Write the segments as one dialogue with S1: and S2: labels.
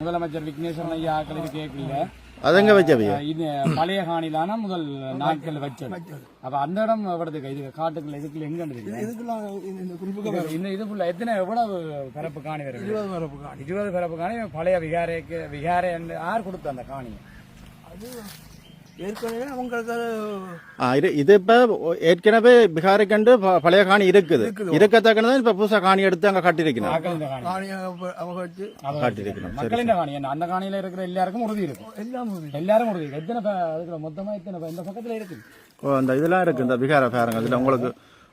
S1: முதலமைச்சர் விக்னேஸ்வரன் ஐயா ஆக்கள் இது கேட்கல.
S2: அதெங்க வச்சவையா
S1: இது பழைய காணிலான முதல் நாட்கள் வச்சது. அப்ப அந்த இடம் எவ்வளவுக்கு இது காட்டுக்குள்ள இதுக்குள்ள எங்க இருக்கு
S3: இந்த-
S1: இதுக்குள்ள எத்தனை எவ்வளவு பரப்பு காணி வருது?
S3: இருபது வரப்பு காணி.
S1: இருபது பரப்பு காணி பழைய விகாரைக்கு விகாரை என்று யார் கொடுத்த அந்த காணி
S3: அது ஏற்கனவே அவங்களுக்கு
S2: இது இப்ப ஏற்கனவே பிகாரிக்கண்டு ப- பழைய காணி இருக்குது. இருக்கத்தக்கனதான் இப்ப புதுசா காணி எடுத்து அங்க காட்டியிருக்கணும் சரி
S1: மக்களின் காணி என்ன? அந்த காணியில இருக்கிற எல்லாருக்கும் உறுதி இருக்கும்
S3: எல்லாம்.
S1: எல்லாரும் உறுதி இருக்கு. எத்தனை எத்தனை இந்த பக்கத்துல இருக்கு.
S2: ஓ அந்த இதெல்லாம் இருக்கு இந்த பிகார பாருங்க இதுல உங்களுக்கு.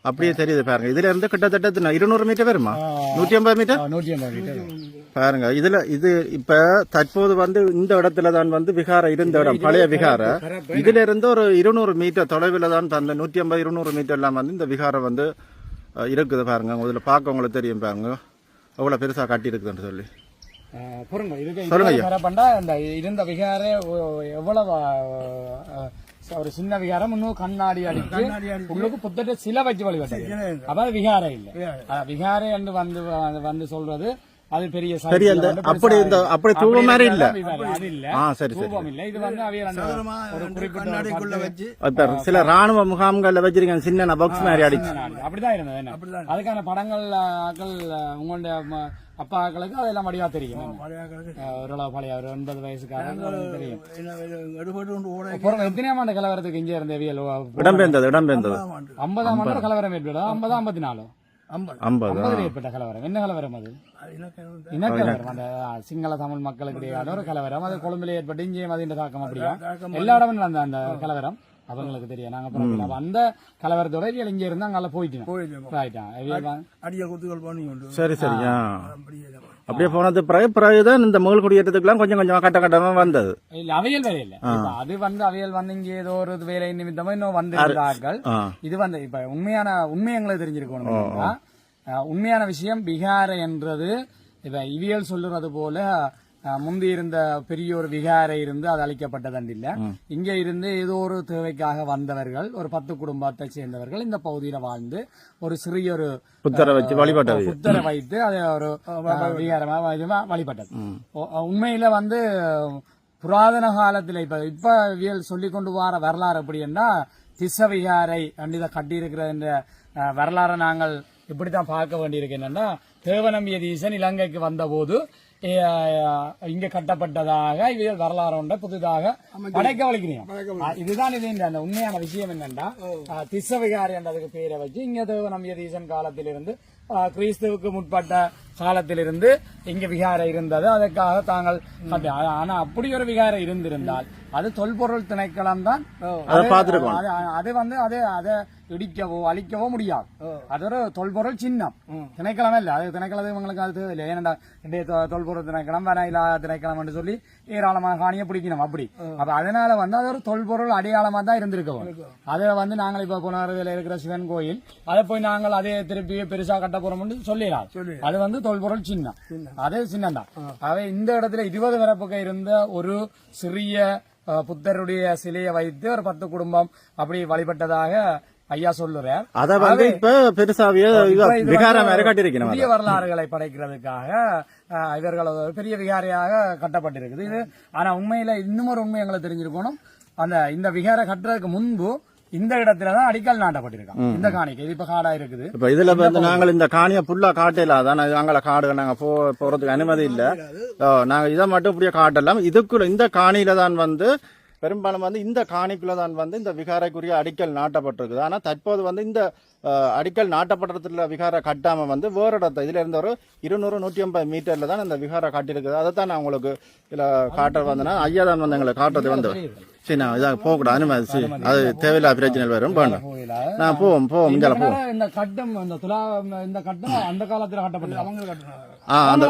S2: அப்படியே தெரியுது பாருங்க. இதுல இருந்து கிட்டத்தட்ட? இருநூறு மீட்டர் வருமா? நூற்றி ஐம்பது மீட்டர்
S1: நூற்றி ஐம்பது மீட்டர்
S2: பாருங்க இதுல இது இப்ப தற்போது வந்து இந்த இடத்துல தான் வந்து விகார இருந்த இடம் பழைய விகார. இதுல இருந்து ஒரு இருநூறு மீட்டர் தொலைவில் தான் அந்த நூற்றி ஐம்பது இருநூறு மீட்டர் எல்லாம் வந்து இந்த விகாரம் வந்து இருக்குது பாருங்க. இதுல பார்க்க உங்களுக்கு தெரியும் பாருங்க. எவ்வளவு பெருசா கட்டி இருக்குதுன்னு சொல்லி சொல்லுங்க
S1: இந்த இருந்த விகாரே எவ்வளவு ஒரு சின்ன விகாரம் இன்னும் கண்ணாடி அடிச்சு உள்ளுக்கு புத்தட்ட சில வச்சு வழிபட்டது. அப்ப விகாரை இல்ல. விகாரை என்று வந்து வந்து சொல்றது அது பெரிய ல
S2: அந்த அப்படி இந்த அப்படி தூவ மாதிரி இல்ல.
S1: அது இல்ல.
S2: ஆ சரி சரி
S1: ரூபம் இல்ல. இது வந்து அவைய ஒரு
S3: கண்ணாடிக்குள்ள வச்சு.
S2: இப்ப சில ராணுவ முகாம்கள்ல வச்சிருக்காங்க சின்ன பாக்ஸ் மாதிரி அடிச்சு.
S1: அப்படிதான் இருந்தது. என்ன. அதுக்கான படங்கள் ஆக்கள் உங்களுடைய ம- அப்பா ஆக்களுக்கு அதெல்லாம் வடிவா தெரியும். ஓரளவு பழைய ஒரு ஒன்பது வயசுக்காரங்க தெரியும். எத்தனையாம் ஆண்டு கலவரத்துக்கு இங்க இருந்த வியல்
S2: இடம்பெயர்ந்தது இடம்பெயர்ந்தது
S1: ஐம்பதாம் ஆண்டு. கலவரம் ஏற்படும் ஐம்பது ஐம்பத்தி நாலு.
S3: ஐம்பது.
S1: ஏற்பட்ட கலவரம். என்ன கலவரம் அது?
S3: அது
S1: இனக்கலவரம் அந்த சிங்கள தமிழ் மக்களுக்கு இடையான ஒரு கலவரம். அது கொழும்புல ஏற்பட்டு இங்கேயும் அதின் தாக்கம் அப்படியா? எல்லா இடமும் அந்த அந்த கலவரம். அவங்களுக்கு தெரியும். நாங்க அப்ப அந்த கலவரத்தோட இங்க இருந்து அங்கால போயிட்டோம்
S3: போயிட்டு
S1: ரைட்டா இவியல் வா-
S3: அடிய குத்துகள் பண்ணி கொண்டு
S2: சரி சரியா
S3: அப்படியே
S2: போனது பிறகு பிறகுதான் இந்த மேல் குடியேற்றத்துக்குலாம் கொஞ்சம் கொஞ்சமா கட்ட கட்டமா வந்தது.
S1: இல்ல அவியல் வேலை இல்ல. அது வந்து அவியல் வந்து இங்க ஏதோ ஒரு வேலை நிமித்தமா இன்னும் வந்திருந்தார்கள்.
S2: ஆ.
S1: இது வந்து இப்ப உண்மையான உண்மை எங்களுக்கு தெரிஞ்சிருக்கணும் உண்மையான விஷயம் விகார என்றது இப்ப இவியல் சொல்லுறது போல முந்தி இருந்த பெரிய ஒரு விகாரை இருந்து அது அழிக்கப்பட்டதன் இல்ல இங்க இருந்து ஏதோ ஒரு தேவைக்காக வந்தவர்கள் ஒரு பத்து குடும்பத்தை சேர்ந்தவர்கள் இந்த பகுதியில வாழ்ந்து ஒரு சிறிய ஒரு
S2: புத்தரை வச்சு வழிபட்டது.
S1: புத்தரை வைத்து அதை ஒரு விகாரமா வழிபட்டது. உண்மையில வந்து புராதன காலத்துல இப்ப இப்ப வியல் சொல்லி கொண்டு வர வரலாறு எப்படின்னா திஸ்ஸ விகாரை இதை கட்டியிருக்கிற இந்த அஹ், வரலாறை நாங்கள் இப்படித்தான் பார்க்க வேண்டியிருக்கு என்னன்னா தேவநம்பிய தீசன் இலங்கைக்கு வந்தபோது இங்க கட்டப்பட்டதாக இது வரலாறு ஒன்றை புதிதாக படைக்க வலிக்கிறீங்க இதுதான் இது அந்த உண்மையான விஷயம் என்னன்னா அஹ், திஸ்ஸ விகாரை என்றதுக்கு பேரை வச்சு இங்க தேவநம்பிய தீசன் காலத்திலிருந்து கிறிஸ்துவுக்கு முற்பட்ட காலத்திலிருந்து இங்க விகாரை இருந்தது. அதற்காக தாங்கள் ஆனா அப்படி ஒரு விகாரை இருந்திருந்தால் அது தொல்பொருள் திணைக்களம் தான்.
S2: அதை
S1: வந்து அதை அதை இடிக்கவோ அழிக்கவோ முடியாது. அது ஒரு தொல்பொருள் சின்னம். திணைக்களம் இல்ல அது திணைக்களம் இவங்களுக்கு அது தேவையில்லை. ஏனென்றா இன்றைய தொல்பொருள் திணைக்களம் வரையிலா திணைக்களம் என்று சொல்லி ஏராளமான காணியை பிடிக்கணும் அப்படி. அப்ப அதனால வந்து அது ஒரு தொல்பொருள் அடையாளமா தான் இருந்திருக்கும் அதை வந்து நாங்கள் இப்ப புனர்வில் இருக்கிற சிவன் கோயில் அதை போய் நாங்கள் அதே திருப்பி பெருசா கட்ட போறோம்னு சொல்லிடலாம். அது வந்து தொல்பொருள் சின்னம். அதே சின்னம் தான் அவை இந்த இடத்துல இருபது வரப்புக்கு இருந்த ஒரு சிறிய புத்தருடைய சிலையை வைத்து ஒரு பத்து குடும்பம் அப்படி வழிபட்டதாக ஐயா சொல்லுறார்.
S2: அத வந்து இப்ப பெருசாவிய
S1: புதிய வரலாறுகளை படைக்கிறதுக்காக இவர்கள் ஒரு பெரிய விகாரையாக கட்டப்பட்டிருக்குது. இது ஆனா உண்மையில இன்னும் ஒரு உண்மை எங்களுக்கு தெரிஞ்சிருக்கணும். அந்த இந்த விகாரை கட்டுறதுக்கு முன்பு இந்த இடத்துலதான் அடிக்கல் நாட்டப்பட்டிருக்காங்க இந்த காணிக்கை. இது இப்ப காடா இருக்குது.
S2: இப்ப இதுல வந்து நாங்கள் இந்த காணியை ஃபுல்லா காட்டல. அதான் நாங்கள காடு நாங்க போ போறதுக்கு அனுமதி இல்ல. நாங்க இதை மட்டும் இப்படியே காட்டலாம். இதுக்குள்ள இந்த காணியில தான் வந்து பெரும்பாலும் வந்து இந்த காணிக்குள்ள தான் வந்து இந்த விகாரைக்குரிய அடிக்கல் நாட்டப்பட்டிருக்குது. ஆனா தற்போது வந்து இந்த அடிக்கல் நாட்டப்பட்டதுல விகார கட்டாம வந்து வேற இடத்த இதுல இருந்த ஒரு இருநூறு நூற்றி ஐம்பது மீட்டர்ல தான் இந்த விகார காட்டியிருக்குது. அதை தான் நான் உங்களுக்கு இதுல காட்ட வந்தேன்னா ஐயா தான் வந்து எங்களை காட்டுறது வந்து. சரி நான் இதாக போகக்கூடாது அனுமதி அது தேவையில்லாத பிரச்சனை வரும். வேண்டாம் நான் போவோம் போவோம்
S1: இந்த
S2: இங்கே போவோம்.
S1: கிணறு, இந்த கட்டம் இந்த துலா இந்த கட்டம் அந்த காலத்துல கட்டப்பட்டது. அவங்க.
S2: ஆ அந்த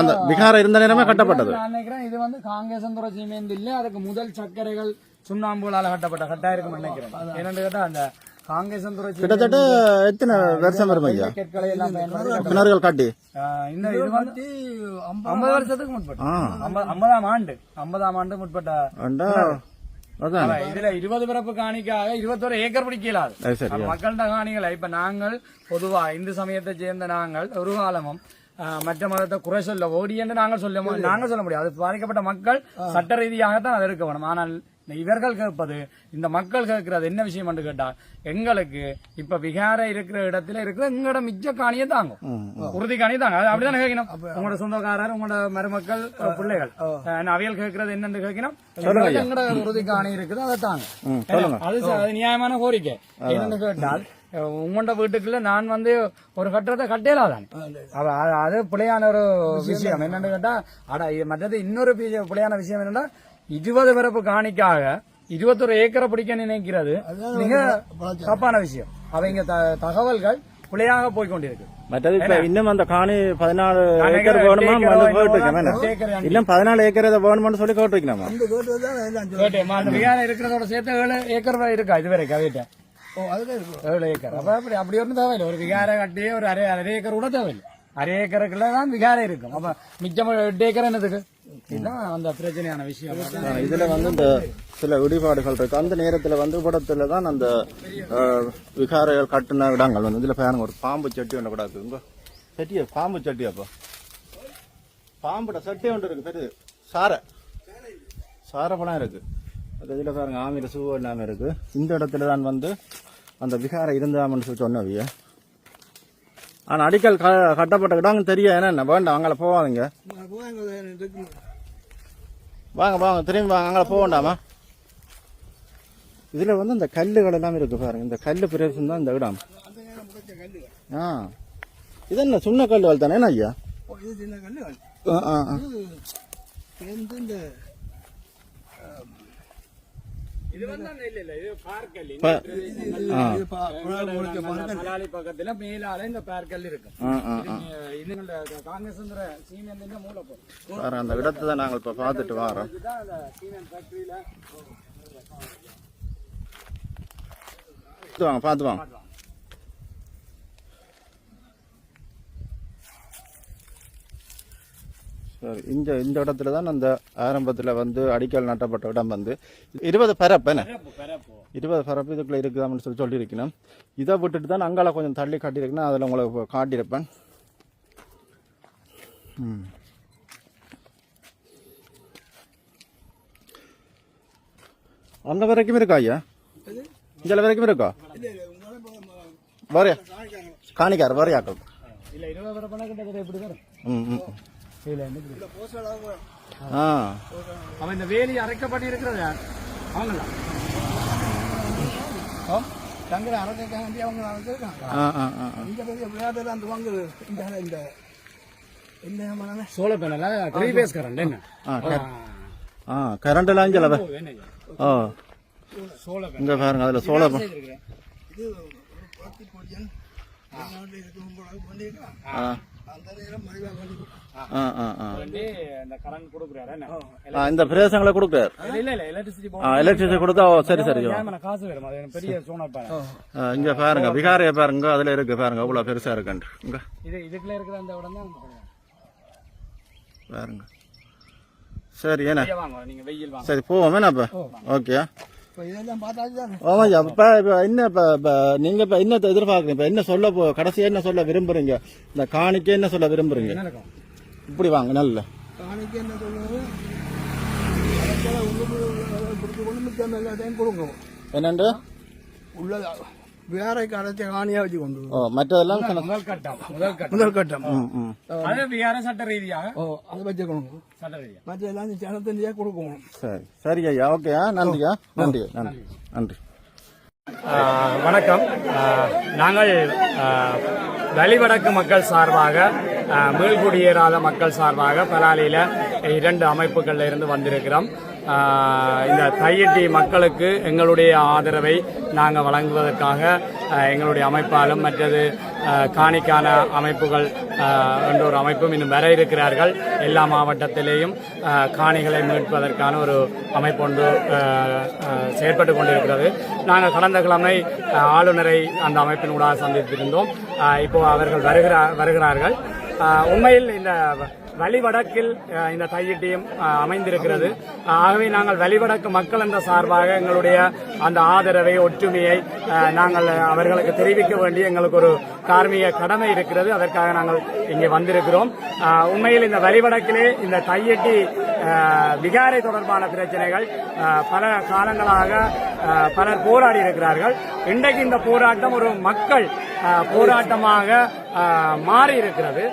S2: அந்த விகாரம் இருந்த நேரமே கட்டப்பட்டது.
S1: நான் நினைக்கிறேன் இது வந்து காங்கேசந்துர சீமேந்து இல்ல அதுக்கு முதல் சர்க்கரைகள் சுண்ணாம்புகளால கட்டப்பட்ட கட்டா இருக்கும்னு நினைக்கிறேன் என்னன்னு கேட்டா அந்த காங்கேசந்துர
S2: கிட்டத்தட்ட எத்தனை வருஷம் வரும் ஐயா?
S1: கற்களை எல்லாம் பயன்படுத்தி கட்ட-
S2: கிணறுகள் காட்டி.
S1: ஆஹ் இந்த இது வந்து
S3: ஐம்பது
S1: ஐம்பது வருஷத்துக்கு முற்பட்ட
S2: ஆ.
S1: ஐம்பது- ஐம்பதாம் ஆண்டு. ஐம்பதாம் ஆண்டு முற்பட்ட.
S2: அண்டா அதான்.
S1: ஆமா, இதுல இருபது பிறப்பு காணிக்காக இருபத்தோரு ஏக்கர் பிடிக்கலாது மக்கள்கிட்ட காணிகளை இப்ப நாங்கள் பொதுவா இந்து சமயத்தை சேர்ந்த நாங்கள் ஒரு காலமும் மற்ற மதத்தை குறை சொல்ல ஓடி என்று நாங்கள் சொல்ல நாங்கள் சொல்ல முடியாது. அது பாதிக்கப்பட்ட மக்கள் சட்ட ரீதியாகத்தான் அதை இருக்க வேணும். ஆனால் இவர்கள் கேட்பது இந்த மக்கள் கேட்கிறது என்ன விஷயம் என்று கேட்டால் எங்களுக்கு இப்ப விகார இருக்கிற இடத்துல இருக்கிற எங்களோட மிச்ச காணியை தாங்கும். உறுதி காணியை தாங்க அது அப்படிதான் கேட்கணும்? உங்களோட சொந்தக்காரர் உங்களோட மருமக்கள் பிள்ளைகள். அவியல் கேட்கறது என்னன்னு கேட்கணும்? எங்களோட உறுதி காணி இருக்குது அதை தாங்க அது நியாயமான கோரிக்கை. என்னன்னு கேட்டால் உங்களோட வீட்டுக்குள்ள நான் வந்து ஒரு கட்டடத்தை கட்டலாதானே அது- பிள்ளையான ஒரு விஷயம். என்னன்னு கேட்டா அட மற்றது இன்னொரு பிள்ளையான விஷயம் என்னன்னா இருபது பிறப்பு காணிக்காக இருபத்தொரு ஏக்கரை பிடிக்க நினைக்கிறது. மிக தப்பான விஷயம். அவங்க த- தகவல்கள் பிள்ளையாக போய் கொண்டிருக்கு
S2: மற்றது இப்ப இன்னும் அந்த காணி பதினாலு ஏக்கர் வேணுமா. இன்னும் பதினாலு ஏக்கர் இதை வேணுமான்னு சொல்லி கேட்டு வைக்கணுமா
S3: இந்த கேட்டு தான் எல்லாம் சொல்லு.
S1: கேட்டேன். அந்த விகாரம் இருக்கிறதோட சேர்த்து ஏழு ஏக்கர் இருக்கா? இது வரைக்கும் ஏழு ஏக்கர். அப்ப அப்படி அப்படி ஒன்றும் தேவையில்லை. ஒரு விகார கட்டி ஒரு அரை அரை ஏக்கர் கூட தேவையில்லை. அரை ஏக்கருக்குள்ள தான் விகாரம் இருக்கும். அப்ப மிச்சம் எட்டு ஏக்கர் என்னதுக்கு? இதுதான் அந்த பிரச்சனையான விஷயம்.
S2: இதுல வந்து இந்த சில விடுபாடுகள் இருக்கு. அந்த நேரத்துல வந்து படத்துல தான் அந்த அஹ், விகாரைகள் கட்டின இடங்கள் வந்து. இதுல பாருங்க ஒரு பாம்பு சட்டி ஒன்று கூட இருக்கு. இங்க சட்டியா? பாம்பு அப்போ? பாம்புட சட்டி ஒன்று இருக்கு பெரிய சாரை சாரை பழம் இருக்கு. அது இதுல பாருங்க ஆமையில சூ எல்லாமே இருக்கு. இந்த இடத்துல தான் வந்து அந்த விகாரம் இருந்தாமன்னு சொல்லி சொன்னவிய ஆனா அடிக்கல் க- கட்டப்பட்ட இடம் தெரியும். என்ன வேண்டாம் அங்கே போவாதீங்க. வாங்க வாங்க திரும்பி வாங்க அங்கே போக வேண்டாமா? இதுல வந்து இந்த கல்லுகள் எல்லாம் இருக்கு பாருங்க. இந்த கல்லு பிரதேசம் தான் இந்த இடம். ஆ. இது என்ன சுண்ண தானே என்ன ஐயா? ஆ, ஆ,
S3: இந்த
S1: இது வந்து அந்த இல்ல இல்ல இது பார்க்கல்
S2: ப- ஆ,
S3: இது பா- புறால் முளைச்ச பாருங்க.
S1: மலாலி பக்கத்துல மேலால இந்த பார்க்கல் இருக்கு.
S2: ஆ, ஆ, ஆ.
S1: இது காங்கிரஸ் சீமெண்ட் மூலப்போ
S2: பாருங்க அந்த இடத்தை தான் நாங்கள் இப்போ பார்த்துட்டு வரோம்.
S1: சீமெண்ட் ஃபேக்டரியில
S2: வாங்க பார்த்து வாங்க சரி இந்த இந்த இடத்துல தான் அந்த ஆரம்பத்தில் வந்து அடிக்கல் நாட்டப்பட்ட இடம் வந்து. இருபது பரப்பு என்ன?
S1: பரப்பு பரப்பு
S2: இருபது பரப்பு இதுக்குள்ள இருக்குதான்னு சொல்லி சொல்லியிருக்கணும். இதை விட்டுட்டு தான் அங்கால கொஞ்சம் தள்ளி காட்டியிருக்கணும் அதில் உங்களுக்கு காட்டியிருப்பேன். ம். அந்த வரைக்கும் இருக்கா ஐயா? இதில் வரைக்கும் இருக்கா? வரையா. காணிக்கார் வரையாக்கள் ம் ம்.
S1: இதுல
S2: ஆ.
S1: அவன் இந்த வேலி அரைக்கப்பட்டு இருக்கிறது யார் அவங்களா
S3: தங்களை அரசாங்க வேண்டி அவங்க வந்திருக்காங்க
S2: ஆ ஆ ஆ ஆ.
S3: இந்த பெரிய விளையாட்டு அந்த வாங்கு இந்த இந்த என்ன
S1: சோழ பேனல த்ரீ பேஸ் கரண்ட் என்ன?
S2: ஆ கர- ஆ கரண்ட் எல்லாம் இங்கே ஓ இங்கே பாருங்க அதில் சோழ
S3: இது
S1: இந்த கரண்ட் கொடுக்குறாரு. என்ன?
S2: ஆ. இந்த பிரதேசங்களை கொடுக்குறாரு.
S1: இல்ல இல்ல எலக்ட்ரிசிட்டி
S2: கொடுத்தா ஓ, சரி சரி இங்க பாருங்க விகாரைய பாருங்க அதுல இருக்கு பாருங்க அவ்வளவு பெருசா இருக்குன்ட்டு இங்க.
S1: இது இதுக்குள்ள இருக்கிற அந்த இடம் தான்
S2: பாருங்க. சரி
S1: வாங்க
S2: சரி போவோம் என்ன அப்ப? ஓகே. ஆமாய்யா இப்ப இப்ப என்ன இப்ப இப்ப நீங்க இப்ப என்ன எதிர்பார்க்குறீங்க இப்ப என்ன சொல்ல போ கடைசியா என்ன சொல்ல விரும்புறீங்க இந்த காணிக்கை என்ன சொல்ல
S1: இருக்கும்
S2: இப்படி வாங்க நல்ல
S3: காணிக்கு என்ன கொடுங்க
S2: என்னண்டு
S3: உள்ள வேறைக்கு அடைச்ச காணியாக வச்சு கொண்டு.
S2: ஓ மற்றதெல்லாம்
S1: முதல் கட்டம் முதல் கட்டம்
S3: முதல் கட்டம்.
S1: அது விகார சட்ட ரீதியாக
S3: ஓ அதை வச்சு கொடுங்க
S1: சட்ட ரீதியாக
S3: மற்ற எல்லாம் ஜனத்தனியாக கொடுக்கணும்
S2: சரி சரி ஐயா ஓகேயா நன்றியா நன்றி நன்றி நன்றி
S1: வணக்கம். நாங்கள் வெளிவடக்கு வலிவடக்கு மக்கள் சார்பாக மீள்குடியேறாத மக்கள் சார்பாக பலாலியில் இரண்டு அமைப்புகளில் இருந்து வந்திருக்கிறோம். இந்த தையிட்டி மக்களுக்கு எங்களுடைய ஆதரவை நாங்கள் வழங்குவதற்காக எங்களுடைய அமைப்பாலும் மற்றது காணிக்கான அமைப்புகள் ஆஹ் என்ற ஒரு அமைப்பும் இன்னும் வர இருக்கிறார்கள். எல்லா மாவட்டத்திலேயும் காணிகளை மீட்பதற்கான ஒரு அமைப்பு ஒன்று ஆஹ் செயற்பட்டு கொண்டிருக்கிறது. நாங்கள் கடந்த கிழமை ஆளுநரை அந்த அமைப்பின் ஊடாக சந்தித்திருந்தோம். இப்போ அவர்கள் வருகிறா வருகிறார்கள். உண்மையில் இந்த வழிவடக்கில் இந்த தையிட்டியும் அமைந்திருக்கிறது. ஆகவே நாங்கள் வழிவடக்கு மக்கள் என்ற சார்பாக எங்களுடைய அந்த ஆதரவை ஒற்றுமையை நாங்கள் அவர்களுக்கு தெரிவிக்க வேண்டிய எங்களுக்கு ஒரு கார்மிக கடமை இருக்கிறது. அதற்காக நாங்கள் இங்கே வந்திருக்கிறோம். உண்மையில் இந்த வழிவடக்கிலே இந்த தையட்டி விகாரை தொடர்பான பிரச்சனைகள் பல காலங்களாக பலர் போராடி இருக்கிறார்கள். இன்றைக்கு இந்த போராட்டம் ஒரு மக்கள் போராட்டமாக மாறி இருக்கிறது.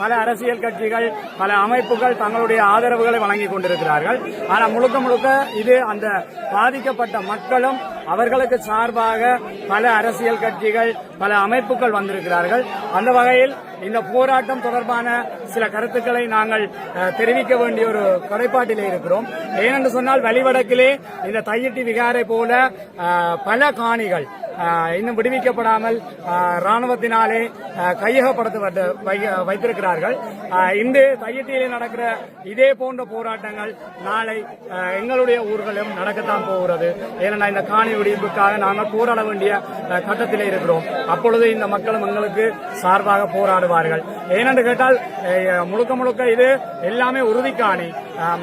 S1: பல அரசியல் கட்சிகள் பல அமைப்புகள் தங்களுடைய ஆதரவுகளை வழங்கி கொண்டிருக்கிறார்கள். ஆனால் முழுக்க முழுக்க இது அந்த பாதிக்கப்பட்ட மக்களும் அவர்களுக்கு சார்பாக பல அரசியல் கட்சிகள் பல அமைப்புகள் வந்திருக்கிறார்கள். அந்த வகையில் இந்த போராட்டம் தொடர்பான சில கருத்துக்களை நாங்கள் தெரிவிக்க வேண்டிய ஒரு குறைபாட்டிலே இருக்கிறோம். ஏனென்று சொன்னால் வழிவடக்கிலே இந்த தையிட்டி விகாரை போல பல காணிகள் இன்னும் விடுவிக்கப்படாமல் ராணுவத்தினாலே கையகப்படுத்த வை- வைத்திருக்கிறார்கள். இந்த இன்று நடக்கிற இதே போன்ற போராட்டங்கள் நாளை எங்களுடைய ஊர்களும் நடக்கத்தான் போகிறது. ஏனென்றால் இந்த காணி விடுவிப்புக்காக நாங்கள் போராட வேண்டிய கட்டத்தில் இருக்கிறோம். அப்பொழுது இந்த மக்களும் எங்களுக்கு சார்பாக போராடுவார்கள். ஏனென்று கேட்டால் முழுக்க முழுக்க இது எல்லாமே உறுதி காணி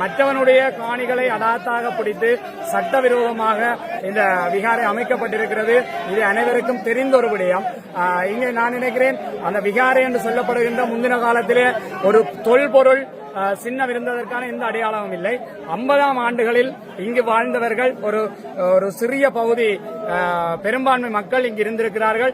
S1: மற்றவனுடைய காணிகளை அடாத்தாக பிடித்து சட்டவிரோதமாக இந்த விகாரை அமைக்கப்பட்டிருக்கிறது. இது அனைவருக்கும் தெரிந்த ஒரு விடயம். இங்கே நான் நினைக்கிறேன் அந்த விகாரை என்று சொல்லப்படுகின்ற முந்தின காலத்திலே ஒரு தொல்பொருள் சின்னம் இருந்ததற்கான எந்த அடையாளமும் இல்லை. ஐம்பதாம் ஆண்டுகளில் இங்கு வாழ்ந்தவர்கள் ஒரு ஒரு சிறிய பகுதி பெரும்பான்மை மக்கள் இங்கு இருந்திருக்கிறார்கள்.